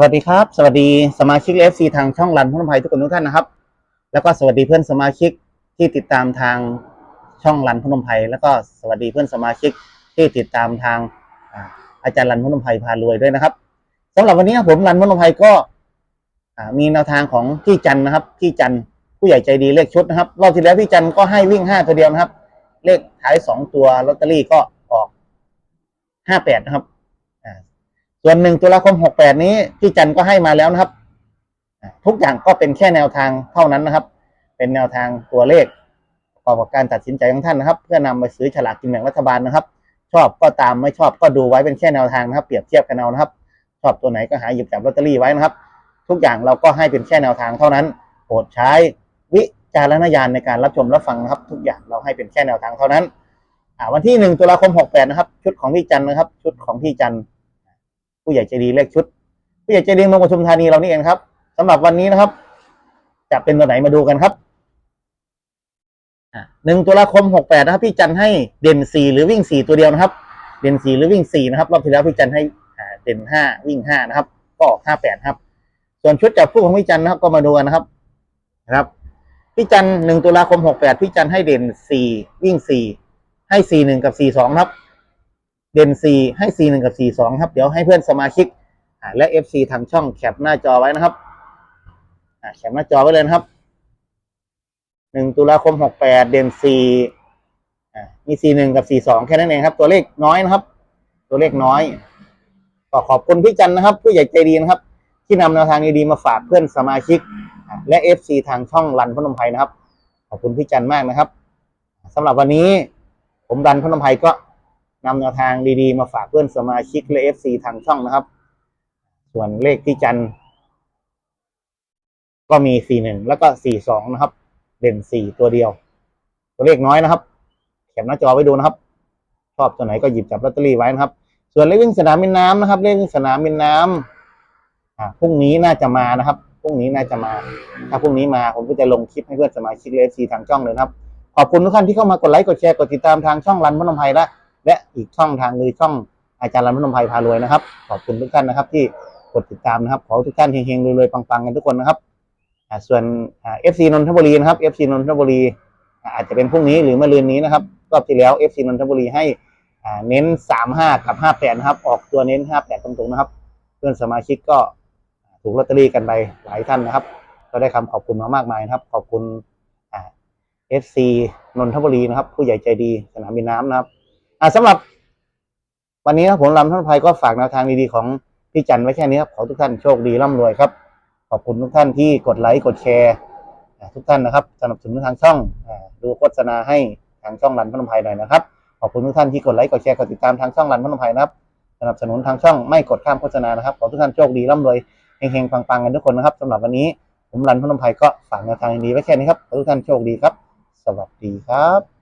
สวัสดีครับ สวัสดีสมาชิกเอฟซีทางช่องรันพนมภัยทุกคนทุกท่านนะครับ แล้วก็สวัสดีเพื่อนสมาชิกที่ติดตามทางช่องรันพนมภัยแล้วก็สวัสดีเพื่อนสมาชิกที่ติดตามทางอ่าอาจารย์รันพนมภัยพารวยด้วยนะครับสำหรับวันนี้ผมรันพนมภัยก็อ่ามีแนวทางของพี่จันนะครับพี่จันผู้ใหญ่ใจดีเลขชุดนะครับรอบที่แล้วพี่จันก็ให้วิ่งห้าตัวเดียวนะครับ เลขท้ายสองตัวลอตเตอรี่ก็ออกห้าแปดนะครับ ส่วนหนึ่งตุลาคมหกแปดนี้พี่จันก็ให้มาแล้วนะครับ ทุกอย่างก็เป็นแค่แนวทางเท่านั้นนะครับ เป็นแนวทางตัวเลขประกอบกับการตัดสินใจของท่านนะครับ เพื่อนำไปซื้อฉลากกินแบ่งรัฐบาลนะครับ ชอบก็ตามไม่ชอบก็ดูไว้เป็นแค่แนวทางนะครับ เปรียบเทียบกันเอานะครับ ชอบตัวไหนก็หาหยิบจับลอตเตอรี่ไว้นะครับ ทุกอย่างเราก็ให้เป็นแค่แนวทางเท่านั้นโปรดใช้วิจารณญาณในการรับชมรับฟังนะครับ ทุกอย่างเราให้เป็นแค่แนวทางเท่านั้นวันที่หนึ่งตุลาคมหกแปดนะครับ ชุดของพี่จันนะครับ ชุดของพี่จัน ผู้ใหญ่ใจดีเลขชุด ผู้ใหญ่ใจดีเมืองปทุมธานีเรานี่เองครับสำหรับวันนี้นะครับ จะเป็นตัวไหนมาดูกันครับหนึ่งตุลาคมหกแปดนะครับ พี่จันให้เด่นสี่หรือวิ่งสี่ตัวเดียวนะครับ เด่นสี่หรือวิ่งสี่นะครับรอบที่แล้วพี่จันให้เด่นห้าวิ่งห้านะครับ ก็ออกห้าแปดครับ ส่วนชุดจับคู่ของพี่จันนะครับก็มาดูกันนะครับนะครับพี่จันหนึ่งตุลาคมหกแปดพี่จันให้เด่นสี่วิ่งสี่ให้สี่หนึ่งกับสี่สองครับ เด่นสี่ให้สี่หนึ่งกับสี่สองครับ เดี๋ยวให้เพื่อนสมาชิกและเอฟซีทางช่องแคปหน้าจอไว้นะครับแคปหน้าจอไว้เลยนะครับหนึ่งตุลาคมหกแปดเด่นสี่อ่ามีสี่หนึ่งกับสี่สองแค่นั้นเองครับ ตัวเลขน้อยนะครับ ตัวเลขน้อยก็ขอบคุณพี่จันนะครับ ผู้ใหญ่ใจดีนะครับ ที่นำแนวทางดีๆมาฝากเพื่อนสมาชิก และเอฟซีทางช่องรันพนมไพรนะครับ ขอบคุณพี่จันมากนะครับสำหรับวันนี้ผมรันพนมไพรก็ นำแนวทางดีๆ มาฝากเพื่อนสมาชิกและเอฟซีทางช่องนะครับ ส่วนเลขที่จันก็มีสี่หนึ่งแล้วก็สี่สองนะครับ เด่นสี่ตัวเดียว ตัวเลขน้อยนะครับเขียนหน้าจอไว้ดูนะครับ ชอบตัวไหนก็หยิบจับลอตเตอรี่ไว้นะครับ ส่วนเลขวิ่งสนามบินน้ำนะครับ เลขวิ่งสนามบินน้ำอ่าพรุ่งนี้น่าจะมานะครับพรุ่งนี้น่าจะมา ถ้าพรุ่งนี้มาผมก็จะลงคลิปให้เพื่อนสมาชิกแลฟซีทางช่องเลยนะครับ ขอบคุณทุกท่านที่เข้ามากดไลค์กดแชร์กดติดตามทางช่องรันพนมไพรและ และอีกช่องทางคือช่องอาจารย์รันพนมไพรพารวยนะครับ ขอบคุณทุกท่านนะครับ ที่กดติดตามนะครับ ขอทุกท่านเฮงๆรวยๆปังๆกันทุกคนนะครับส่วนเอฟซีนนทบุรีนะครับเอฟซีนนทบุรี อาจจะเป็นพรุ่งนี้หรือมะรืนนี้นะครับรอบที่แล้วเอฟซีนนทบุรีให้เน้นสามห้ากับห้าแปดนะครับ ออกตัวเน้นห้าแปดตรงๆนะครับ เพื่อนสมาชิกก็ถูกลอตเตอรี่กันไปหลายท่านนะครับ ก็ได้คำขอบคุณมามากมายนะครับ ขอบคุณเอฟซีนนทบุรีนะครับ ผู้ใหญ่ใจดีสนามบินน้ำนะครับ อ่าสำหรับ วันนี้นะผมลำท่านภัยก็ฝากแนวทางดีๆของพี่จันไว้แค่นี้ครับขอทุกท่านโชคดีร่ำรวยครับ ขอบคุณทุกท่านที่กดไลค์กดแชร์ทุกท่านนะครับสนับสนุนทางช่องดูโฆษณาให้ทางช่องรันพนมภัยหน่อยนะครับขอบคุณทุกท่านที่กดไลค์กดแชร์กดติดตามทางช่องรันพนมภัยนะครับสนับสนุนทางช่องไม่กดข้ามโฆษณานะครับขอทุกท่านโชคดีร่ำรวยเฮงๆปังๆกันทุกคนนะครับสำหรับวันนี้ผมรันพนมภัยก็ฝากแนวทางดีๆไว้แค่นี้ครับขอทุกท่านโชคดีครับ สวัสดีครับ